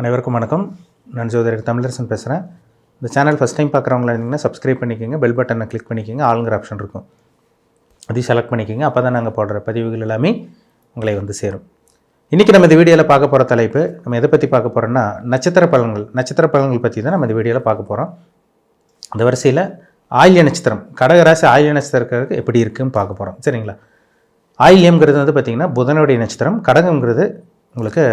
அனைவருக்கும் வணக்கம். நான் ஜோதிடர் தமிழரசன் பேசுகிறேன் இந்த சேனல் ஃபஸ்ட் டைம் பார்க்குறவங்களா இருந்தீங்கன்னா சப்ஸ்கிரைப் பண்ணிக்கோங்க பெல் பட்டனை கிளிக் பண்ணிக்கோங்க ஆளுங்கிற ஆப்ஷன் இருக்கும். அதையும் செலக்ட் பண்ணிக்கோங்க. அப்போ தான் நாங்கள் போடுற பதிவுகள் எல்லாமே உங்களை வந்து சேரும். இன்றைக்கி நம்ம இந்த வீடியோவில் பார்க்க போகிற தலைப்பு நம்ம எதை பற்றி பார்க்க போகிறோன்னா நட்சத்திர பலன்கள். நட்சத்திர பலன்கள் பற்றி தான் நம்ம இந்த வீடியோவில் பார்க்க போகிறோம் அந்த வரிசையில் ஆயில்ய நட்சத்திரம் கடகராசி ஆயில்ய நட்சத்திரக்காரருக்கு எப்படி இருக்குன்னு பார்க்க போகிறோம் சரிங்களா? ஆயில்யம்ங்கிறது வந்து பார்த்திங்கன்னா புதனுடைய நட்சத்திரம் கடகம்ங்கிறது உங்களுக்கு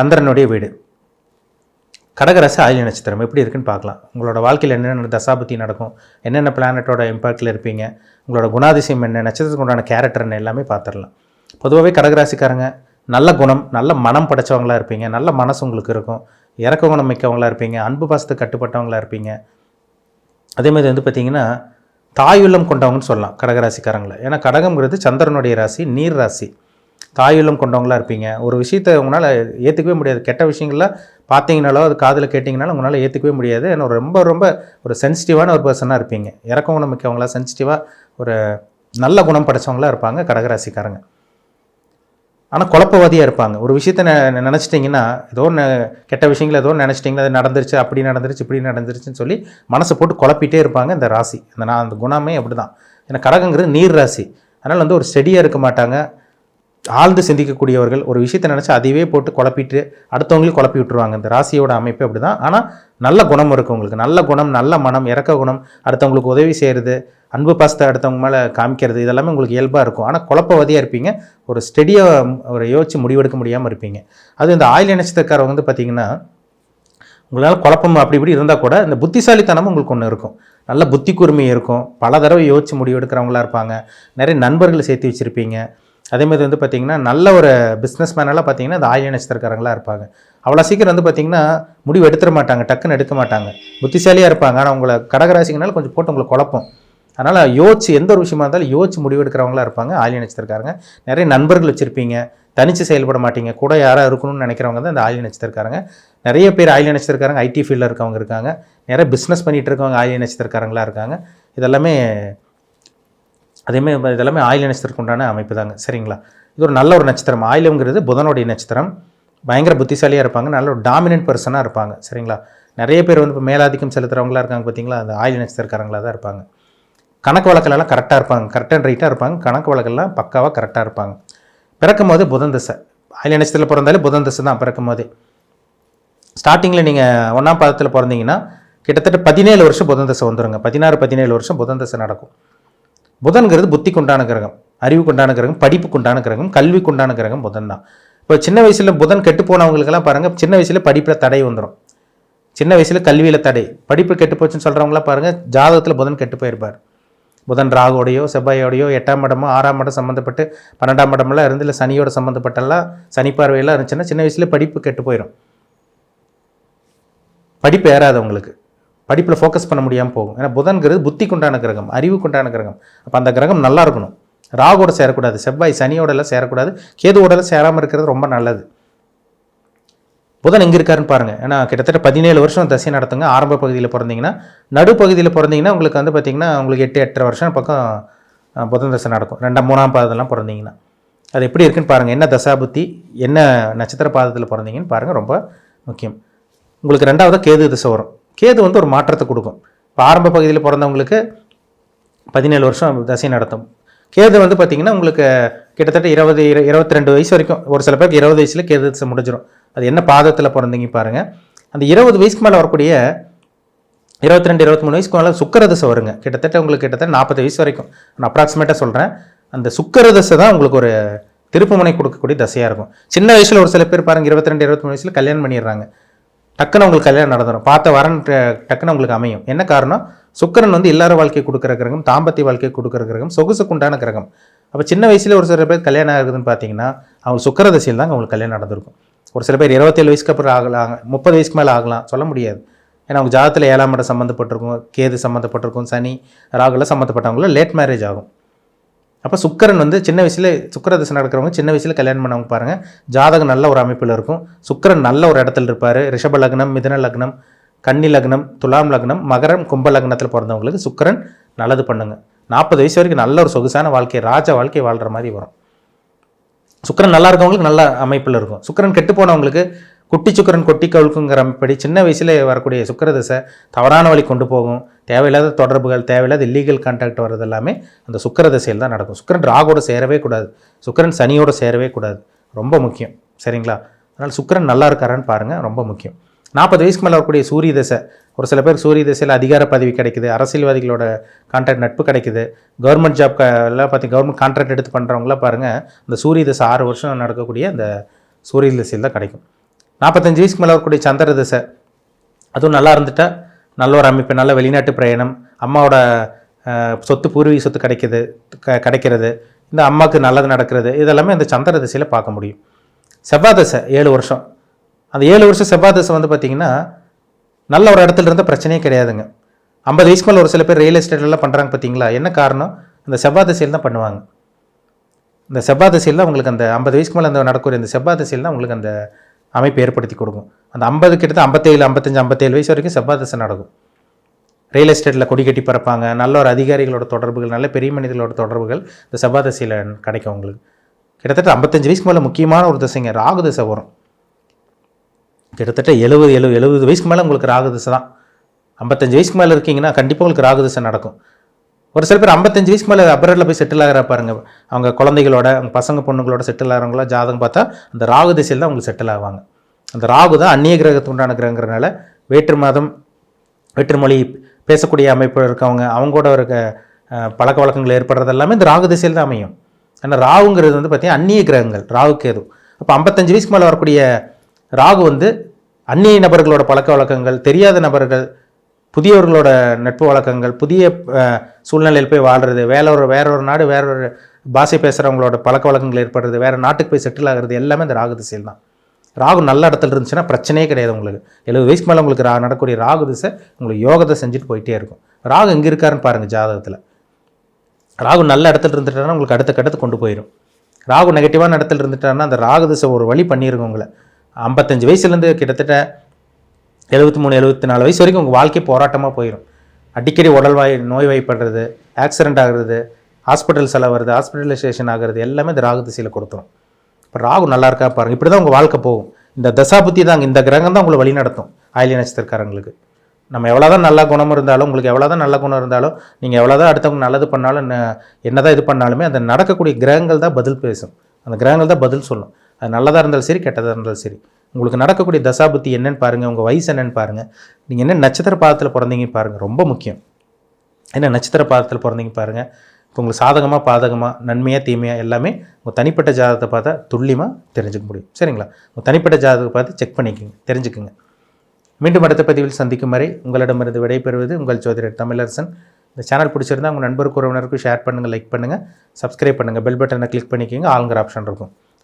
சந்திரனுடைய வீடு. கடகராசி ஆயுள் நட்சத்திரம் எப்படி இருக்குன்னு பார்க்கலாம். உங்களோட வாழ்க்கையில் என்னென்ன தசாபத்தி நடக்கும்? என்னென்ன பிளானட்டோட இம்பாக்டில் இருப்பீங்க? உங்களோட குணாதிசயம் என்ன? நட்சத்திரத்துக்கு உண்டான கேரக்டர் என்ன? எல்லாமே பார்த்துடலாம். பொதுவாகவே கடகராசிக்காரங்க நல்ல குணம் நல்ல மனம் படைச்சவங்களா இருப்பீங்க. நல்ல மனசு உங்களுக்கு இருக்கும். இறக்க குணம் மிக்கவங்களா இருப்பீங்க. அன்பு பாசத்துக்கு கட்டுப்பட்டவங்களா இருப்பீங்க. அதேமாதிரி வந்து பார்த்திங்கன்னா தாயுள்ளம் கொண்டவங்கன்னு சொல்லலாம் கடகராசிக்காரங்களை. ஏன்னா கடகம்ங்கிறது சந்திரனுடைய ராசி நீர் ராசி. தாயுள்ளம் கொண்டவங்களா இருப்பீங்க. ஒரு விஷயத்தை உங்களால் ஏற்றுக்கவே முடியாது. கெட்ட விஷயங்கள பார்த்தீங்கனாலோ அது காதில் கேட்டிங்கனாலும் உங்களால் ஏற்றுக்கவே முடியாது. ஏன்னா ரொம்ப ரொம்ப ஒரு சென்சிட்டிவான ஒரு பர்சனாக இருப்பீங்க. இறக்க குணம் மிக்கவங்களா சென்சிட்டிவாக ஒரு நல்ல குணம் படைச்சவங்களா இருப்பாங்க கடகராசிக்காரங்க. ஆனால் குழப்பவாதியாக இருப்பாங்க. ஒரு விஷயத்த நெ நினச்சிட்டிங்கன்னா ஏதோ ஒன்று கெட்ட விஷயங்கள் ஏதோ ஒன்று நினச்சிட்டிங்கன்னா அது நடந்துருச்சு அப்படி நடந்துருச்சு இப்படி நடந்துருச்சுன்னு சொல்லி மனசை போட்டு குழப்பிட்டே இருப்பாங்க இந்த ராசி. அந்த நான் அந்த குணமே அப்படி தான் ஏன்னா கடகங்கிறது நீர் ராசி. அதனால் வந்து ஒரு ஸ்டெடியாக இருக்க மாட்டாங்க. ஆழ்ந்து சிந்திக்கக்கூடியவர்கள் ஒரு விஷயத்தை நினச்சி அதையே போட்டு குழப்பிட்டு அடுத்தவங்களையும் குழப்பி விட்டுருவாங்க. இந்த ராசியோட அமைப்பு அப்படி தான் ஆனால் நல்ல குணம் இருக்கும் உங்களுக்கு. நல்ல குணம் நல்ல மனம் இறக்க குணம் அடுத்தவங்களுக்கு உதவி செய்கிறது அன்பு பாசத்தை அடுத்தவங்க மேலே காமிக்கிறது இதெல்லாமே உங்களுக்கு இயல்பாக இருக்கும். ஆனால் குழப்பவதியாக இருப்பீங்க. ஒரு ஸ்டெடியாக ஒரு யோசிச்சு முடிவெடுக்க முடியாமல் இருப்பீங்க. அது இந்த ஆயில் நட்சத்திரக்காரவங்க வந்து பார்த்தீங்கன்னா உங்களால் குழப்பம் அப்படி இப்படி இருந்தால் கூட இந்த புத்திசாலித்தனமும் உங்களுக்கு ஒன்று இருக்கும். நல்ல புத்தி கூர்மை இருக்கும். பல தடவை யோசிச்சு முடிவெடுக்கிறவங்களா இருப்பாங்க. நிறைய நண்பர்களை சேர்த்து வச்சுருப்பீங்க. அதே மாதிரி வந்து பார்த்தீங்கன்னா நல்ல ஒரு பிஸ்னஸ் மேனெல்லாம் பார்த்தீங்கன்னா இந்த ஆயில நட்சத்திரக்காரங்களாக இருப்பாங்க. அவ்வளோ சீக்கிரம் வந்து பார்த்தீங்கன்னா முடிவு எடுத்துட மாட்டாங்க டக்குன்னு எடுக்க மாட்டாங்க. புத்திசாலியாக இருப்பாங்க. ஆனால் உங்களை கடகராசிங்கனால கொஞ்சம் போட்டு உங்களை குழப்பம். அதனால் யோசிச்சு எந்த ஒரு விஷயமா இருந்தாலும் யோசிச்சு முடிவெடுக்கிறவங்களா இருப்பாங்க ஆயில நட்சத்திரக்காரங்க. நிறைய நண்பர்கள் வச்சுருப்பீங்க. தனித்து செயல்பட மாட்டீங்க. கூட யாராக இருக்கணும்னு நினைக்கிறவங்க தான் இந்த ஆயில நட்சத்திரக்காரங்க. நிறைய பேர் ஆயில நட்சத்திரக்காரங்க ஐடி ஃபீல்டில் இருக்கவங்க இருக்காங்க. நிறைய பிஸ்னஸ் பண்ணிகிட்டு இருக்கவங்க ஆயில நட்சத்திரக்காரங்களாக இருக்காங்க. இதெல்லாமே அதேமாதிரி இதெல்லாமே ஆயில நட்சத்திரத்துக்கு உண்டான அமைப்பு தாங்க. சரிங்களா? இது ஒரு நல்ல ஒரு நட்சத்திரம். ஆயிலங்கிறது புதனுடைய நட்சத்திரம். பயங்கர புத்திசாலியாக இருப்பாங்க. நல்ல ஒரு டாமினன்ட் பர்சனாக இருப்பாங்க. சரிங்களா? நிறைய பேர் வந்து இப்போ மேலாதிக்கம் செலுத்துகிறவங்களா இருக்காங்க பார்த்தீங்களா? அந்த ஆயில் நட்சத்திரக்காரங்களாக தான் இருப்பாங்க. கணக்கு வழக்கெல்லாம் கரெக்டாக இருப்பாங்க. கரெக்ட் அண்ட் ரைட்டாக இருப்பாங்க. கணக்கு வழக்கெல்லாம் பக்காவாக கரெக்டாக இருப்பாங்க. பிறக்கும் போது புதன் தசை. ஆயில் நட்சத்திரத்தில் பிறந்தாலே புதன் தசை தான் பிறக்கும் போது ஸ்டார்டிங்கில் நீங்கள் ஒன்றாம் பாதத்தில் பிறந்தீங்கன்னா கிட்டத்தட்ட பதினேழு வருஷம் புதன் தசை வந்துருங்க. பதினாறு பதினேழு வருஷம் புதன் தசை நடக்கும். புதன்கிறது புத்தி கொண்டான கிரகம் அறிவு கொண்டான கிரகம் படிப்பு கொண்டான கிரகம் கல்வி கொண்டான கிரகம் புதன் தான் இப்போ சின்ன வயசில் புதன் கெட்டு போனவங்களுக்கெல்லாம் பாருங்கள் சின்ன வயசில் படிப்பில் தடை வந்துடும் சின்ன வயசில் கல்வியில் தடை படிப்பு கெட்டு போச்சுன்னு சொல்கிறவங்களாம் பாருங்கள் ஜாதகத்தில் புதன் கெட்டு போயிருப்பார். புதன் ராகோடையோ செவ்வாயோடையோ எட்டாம் இடமோ ஆறாம் இடம் சம்மந்தப்பட்டு பன்னெண்டாம் இடமெல்லாம் இருந்து இல்லை சனியோட சம்மந்தப்பட்டெல்லாம் சனி பார்வையெல்லாம் இருந்துச்சுன்னா சின்ன வயசுல படிப்பு கெட்டு போயிடும் படிப்பு ஏறாது அவங்களுக்கு. படிப்பில் ஃபோக்கஸ் பண்ண முடியாமல் போகும். ஏன்னா புதன்கிறது புத்தி கொண்டான கிரகம் அறிவு கொண்டான கிரகம். அப்போ அந்த கிரகம் நல்லா இருக்கணும். ராகோட சேரக்கூடாது செவ்வாய் சனியோடலாம் சேரக்கூடாது. கேதுவோடலாம் சேராமல் இருக்கிறது ரொம்ப நல்லது. புதன் எங்கே இருக்காருன்னு பாருங்கள் ஏன்னா கிட்டத்தட்ட பதினேழு வருஷம் தசை நடத்துங்க. ஆரம்ப பகுதியில் பிறந்தீங்கன்னா நடுப்பகுதியில் பிறந்தீங்கன்னா உங்களுக்கு வந்து பார்த்திங்கன்னா உங்களுக்கு எட்டு எட்டரை வருஷம் பக்கம் புதன் தசை நடக்கும். ரெண்டாம் மூணாம் பாதத்தெல்லாம் பிறந்தீங்கன்னா. அது எப்படி இருக்குன்னு பாருங்கள் என்ன தசாபுத்தி என்ன நட்சத்திர பாதத்தில் பிறந்தீங்கன்னு பாருங்கள் ரொம்ப முக்கியம். உங்களுக்கு ரெண்டாவது கேது திசை வரும். கேது வந்து ஒரு மாற்றத்தை கொடுக்கும். இப்போ ஆரம்ப பகுதியில் பிறந்தவங்களுக்கு பதினேழு வருஷம் தசை நடத்தும். கேது வந்து பார்த்திங்கன்னா உங்களுக்கு கிட்டத்தட்ட இருபது இரு இருபத்தி ரெண்டு வயசு வரைக்கும் ஒரு சில பேருக்கு இருபது வயசில் கேது முடிஞ்சிடும் அது என்ன பாதத்தில் பிறந்தீங்க பாருங்கள் அந்த இருபது வயசுக்கு மேலே வரக்கூடிய இருபத்தி ரெண்டு இருபத்தி மூணு வயசுக்கு மேலே சுக்கர தசை வருங்க. கிட்டத்தட்ட உங்களுக்கு கிட்டத்தட்ட நாற்பது வயசு வரைக்கும். நான் அப்ராக்சிமேட்டாக சொல்கிறேன் அந்த சுக்கர தசை தான் உங்களுக்கு ஒரு திருப்புமுனை கொடுக்கக்கூடிய தசையாக இருக்கும். சின்ன வயசில் ஒரு சில பேர் பாருங்கள் இருபத்தி ரெண்டு இருபத்தி மூணு வயசில் கல்யாணம் பண்ணிடுறாங்க. டக்குன்னு உங்களுக்கு கல்யாணம் நடந்துடும் பார்த்த வரன் டக்குன்னு உங்களுக்கு அமையும். என்ன காரணம்? சுக்கரன் வந்து எல்லாரும் வாழ்க்கை கொடுக்குற கிரகம் தாம்பத்திய வாழ்க்கை கொடுக்குற கிரகம் சொகுசுக்கு உண்டான கிரகம். அப்போ சின்ன வயசுல ஒரு சில பேர் கல்யாணம் ஆகுதுன்னு பார்த்தீங்கன்னா அவங்க சுக்கர தசையில் தான் அவங்களுக்கு கல்யாணம் நடந்திருக்கும். ஒரு சில பேர் இருபத்தேழு வயசுக்கு அப்புறம் ஆகலாம் முப்பது வயசுக்கு மேலே ஆகலாம் சொல்ல முடியாது. ஏன்னா அவங்க ஜாதத்தில் ஏழாம் இடம் சம்மந்தப்பட்டிருக்கும் கேது சம்மந்தப்பட்டிருக்கும் சனி ராகுலாம் சம்மந்தப்பட்டவங்களாம் லேட் மேரேஜ் ஆகும். அப்போ சுக்கரன் வந்து சின்ன வயசில் சுக்கர தசை நடக்கிறவங்க சின்ன வயசில் கல்யாணம் பண்ணவங்க பாருங்கள் ஜாதகம் நல்ல ஒரு அமைப்பில் இருக்கும். சுக்கரன் நல்ல ஒரு இடத்துல இருப்பார். ரிஷப லக்னம் மிதன லக்னம் கன்னி லக்னம் துலாம் லக்னம் மகரம் கும்ப லக்னத்தில் பிறந்தவங்களுக்கு சுக்கரன் நல்லது பண்ணுங்க. நாற்பது வயசு வரைக்கும் நல்ல ஒரு சொகுசான வாழ்க்கை ராஜ வாழ்க்கை வாழ்கிற மாதிரி வரும். சுக்கரன் நல்லா இருக்கவங்களுக்கு நல்ல அமைப்பில் இருக்கும். சுக்கரன் கெட்டு போனவங்களுக்கு குட்டி சுக்கரன் கொட்டி கவுக்குங்கிற படி சின்ன வயசில் வரக்கூடிய சுக்கிர தசை தவறான வழி கொண்டு போகும். தேவையில்லாத தொடர்புகள் தேவையில்லாத இல்லீகல் கான்டாக்ட் வர்றது எல்லாமே அந்த சுக்கிர தசையில் தான் நடக்கும். சுக்கரன் ராகோடு சேரவே கூடாது. சுக்கிரன் சனியோட சேரவே கூடாது. ரொம்ப முக்கியம். சரிங்களா? அதனால் சுக்கிரன் நல்லா இருக்காரான்னு பாருங்கள் ரொம்ப முக்கியம். நாற்பது வயசுக்கு மேலே வரக்கூடிய சூரிய தசை ஒரு சில பேர் சூரிய தசையில் அதிகார பதவி கிடைக்குது அரசியல்வாதிகளோட கான்ட்ராக்ட் நட்பு கிடைக்குது. கவர்மெண்ட் ஜாப் எல்லாம் பார்த்தி கவர்மெண்ட் கான்ட்ராக்ட் எடுத்து பண்ணுறவங்களாம் பாருங்கள் இந்த சூரிய தசை ஆறு வருஷம் நடக்கக்கூடிய அந்த சூரிய தசையில் தான் கிடைக்கும். நாற்பத்தஞ்சு வயசுக்கு மேலே வரக்கூடிய சந்திர திசை. அதுவும் நல்லா இருந்துட்டா நல்ல ஒரு அமைப்பு நல்ல வெளிநாட்டு பிரயாணம். அம்மாவோட சொத்து பூர்வீக சொத்து கிடைக்கிறது க கிடைக்கிறது. இந்த அம்மாவுக்கு நல்லது நடக்கிறது. இதெல்லாமே அந்த சந்திர திசையில் பார்க்க முடியும். செவ்வாய் தசை ஏழு வருஷம். அந்த ஏழு வருஷம் செவ்வாய் தசை வந்து பார்த்திங்கன்னா நல்ல ஒரு இடத்துல இருந்த பிரச்சனையே கிடையாதுங்க. ஐம்பது வயசுக்கு மேலே ஒரு சில பேர் ரியல் எஸ்டேட்லாம் பண்ணுறாங்க பார்த்தீங்களா என்ன காரணம்? இந்த செவ்வாய் திசையில் தான் பண்ணுவாங்க. இந்த செவ்வாய் திசையில் தான் உங்களுக்கு அந்த ஐம்பது வயசுக்கு மேலே அந்த நடக்கூடிய இந்த செவ்வாய் திசையில் தான் உங்களுக்கு அந்த அமைப்பு ஏற்படுத்தி கொடுக்கும். அந்த ஐம்பது கிட்டத்தட்ட ஐம்பத்தேழு ஐம்பத்தஞ்சு ஐம்பத்தேழு வயசு வரைக்கும் செவ்வாய் தசை நடக்கும். ரியல் எஸ்டேட்டில் கொடி கட்டி பறப்பாங்க. நல்ல ஒரு அதிகாரிகளோட தொடர்புகள் நல்ல பெரிய மனிதர்களோட தொடர்புகள் இந்த செவ்வாய் தசையில் கிடைக்கும் உங்களுக்கு கிட்டத்தட்ட ஐம்பத்தஞ்சு வயசுக்கு மேலே முக்கியமான ஒரு தசைங்க ராகு தசை வரும். கிட்டத்தட்ட எழுபது எழுபது எழுபது வயசுக்கு மேலே உங்களுக்கு ராகு தசை தான். ஐம்பத்தஞ்சு வயசுக்கு மேலே இருக்கீங்கன்னா கண்டிப்பாக உங்களுக்கு ராகு தசை நடக்கும். ஒரு சில பேர் ஐம்பத்தஞ்சு வயசுக்கு மேலே அப்ராடில் போய் செட்டில் ஆகிற பாருங்க. அவங்க குழந்தைகளோட அவங்க பசங்க பொண்ணுங்களோட செட்டில் ஆகிறவங்களா ஜாதகம் பார்த்தா அந்த ராகு திசையில் தான் அவங்களுக்கு செட்டில் ஆவாங்க. அந்த ராகு தான் அந்நிய கிரகத்துக்கு உண்டான கிரகங்கிறனால வேற்று மதம் வேற்றுமொழி பேசக்கூடிய அமைப்பு இருக்கவங்க அவங்களோட இருக்க பழக்க வழக்கங்கள் ஏற்படுறது எல்லாமே இந்த ராகு திசையில் தான் அமையும். ஏன்னா ராகுங்கிறது வந்து பார்த்திங்கன்னா அந்நிய கிரகங்கள் ராகு கேது. அப்போ ஐம்பத்தஞ்சு வயசுக்கு மேலே வரக்கூடிய ராகு வந்து அந்நிய நபர்களோட பழக்க வழக்கங்கள் தெரியாத நபர்கள் புதியவர்களோட நட்பு வழக்கங்கள் புதிய சூழ்நிலையில் போய் வாழ்றது வேற ஒரு வேற ஒரு நாடு வேற ஒரு பாஷை பேசுகிறவங்களோட பழக்க வழக்கங்கள் ஏற்படுறது வேறு நாட்டுக்கு போய் செட்டில் ஆகிறது எல்லாமே இந்த ராகு திசையில் தான். ராகு நல்ல இடத்துல இருந்துச்சுன்னா பிரச்சனையே கிடையாது உங்களுக்கு. எழுபது வயசுக்கு மேலே உங்களுக்கு ரா நடக்கூடிய ராகு திசை உங்களுக்கு யோகத்தை செஞ்சுட்டு போயிட்டே இருக்கும். ராகு எங்கே இருக்காருன்னு பாருங்கள் ஜாதகத்தில். ராகு நல்ல இடத்துல இருந்துட்டாருன்னா உங்களுக்கு அடுத்த கட்டத்துக்கு கொண்டு போயிடும் ராகு நெகட்டிவான இடத்துல இருந்துட்டாருன்னா அந்த ராகு திசை ஒரு வழி பண்ணியிருக்கும் உங்களை. ஐம்பத்தஞ்சு வயசுலேருந்து கிட்டத்தட்ட எழுபத்தி மூணு எழுபத்தி நாலு வயசு வரைக்கும் உங்கள் வாழ்க்கை போராட்டமாக போயிடும் அடிக்கடி உடல்வாய் நோய்வாய்ப்படுறது ஆக்சிடென்ட் ஆகுறது ஹாஸ்பிட்டல் செலவு வருது ஹாஸ்பிட்டலைசேஷன் ஆகுறது எல்லாமே இந்த ராகு திசையில் கொடுத்துரும். இப்போ ராகு நல்லா இருக்கா பாருங்கள் இப்படி தான் உங்கள் வாழ்க்கை போகும். இந்த தசாபுத்தி தாங்க இந்த கிரகம் தான் உங்களை வழி நடத்தும் ஆயிலிய நட்சத்திரக்காரங்களுக்கு. நம்ம எவ்வளோ தான் நல்ல குணம் இருந்தாலும் உங்களுக்கு எவ்வளோ தான் நல்ல குணம் இருந்தாலும் நீங்கள் எவ்வளோ தான் அடுத்தவங்க நல்லது பண்ணாலும் என்ன- என்னதான் இது பண்ணாலுமே அந்த நடக்கக்கூடிய கிரகங்கள் தான் பதில் பேசும். அந்த கிரகங்கள் தான் பதில் சொல்லும். அது நல்லதாக இருந்தாலும் சரி கெட்டதாக இருந்தாலும் சரி. உங்களுக்கு நடக்கக்கூடிய தசாபுத்தி என்னன்னு பாருங்கள் உங்கள் வயசு என்னன்னு பாருங்கள் நீங்கள் என்ன நட்சத்திர பாதத்தில் பிறந்தீங்கன்னு பாருங்கள் ரொம்ப முக்கியம். என்ன நட்சத்திர பாதத்தில் பிறந்தீங்க பாருங்கள் இப்போ உங்களுக்கு சாதகமாக பாதகமாக நன்மையாக தீமையாக எல்லாமே உங்கள் தனிப்பட்ட ஜாதகத்தை பார்த்தா துல்லியமாக தெரிஞ்சுக்க முடியும். சரிங்களா? உங்கள் தனிப்பட்ட ஜாதகத்தை பார்த்து செக் பண்ணிக்கோங்க தெரிஞ்சுக்குங்க. மீண்டும் அடுத்த பதிவில் சந்திக்கும் வரை உங்களிடமிருந்து விடைபெறுவது உங்கள் ஜோதிடர் தமிழரசன். இந்த சேனல் பிடிச்சிருந்தா உங்கள் நண்பருக்கு உறவினருக்கும் ஷேர் பண்ணுங்கள் லைக் பண்ணுங்கள் சப்ஸ்கிரைப் பண்ணுங்கள் பெல் பட்டனை கிளிக் பண்ணிக்கோங்க ஆளுங்கிற ஆப்ஷன் இருக்கும்.